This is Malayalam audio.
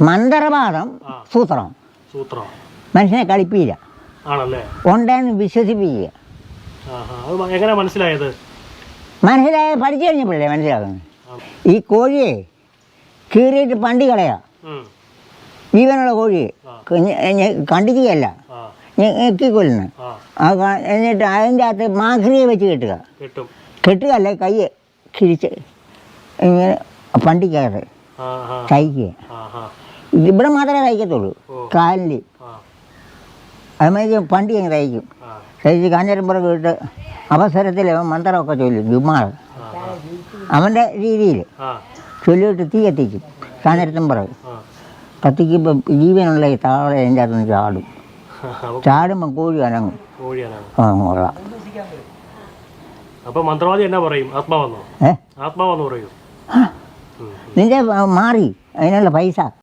മന്ത്രവാദം സൂത്രം. സൂത്രം. മനുഷ്യനെ കളിപ്പിയില്ല ആണല്ലേ? ഉണ്ടെന്ന് വിശ്വസിപ്പിക്കുക. എങ്ങനെ മനസ്സിലായത്? മനസ്സിലായ പഠിച്ചു കഴിഞ്ഞപ്പോഴേ മനസ്സിലാക്കുന്നത് ഈ കോഴിയെ കീറിയിട്ട് പണ്ടി കളയാ. ജീവനുള്ള കോഴിയെ. കണ്ടിക്കുകയല്ല. ആ. ഞെക്കിക്കൊല്ലുന്നു. ആ. ആ ക- എന്നിട്ട് അതിന്റെ അകത്ത് മാഖരിയെ വെച്ച് കെട്ടുക. കെട്ടുക അല്ലേ കയ്യെ കിഴിച്ച് ഇങ്ങനെ പണ്ടിക്കകത്ത് കൈക്ക് ഇവിടെ മാത്രമേ തയ്ക്കത്തുള്ളൂ. കാലിൽ അതുമാതിരി പണ്ടി അങ്ങ് തയ്ക്കും. തയ്ച്ച് കാഞ്ഞിരപ്പുറം ഇട്ട് അവസരത്തിൽ അവൻ മന്ത്രമൊക്കെ ചൊല്ലും ജുമാൾ അവന്റെ രീതിയിൽ ചൊല്ലിയിട്ട് തീ കത്തിക്കും കാഞ്ഞിരത്തുമ്പുറം. കത്തിക്കുമ്പോൾ ജീവനുള്ള ഈ താളെ എന്റെ അകത്തുനിന്ന് ചാടും. ചാടുമ്പം കോഴി അനങ്ങും. ആ കൊള്ളാം. അപ്പൊ മന്ത്രവാദി എന്നാ പറയും? ആത്മാവെന്നോ? ആത്മാവെന്ന് പറയൂ. നിന്റെ മാറി അതിനുള്ള പൈസ.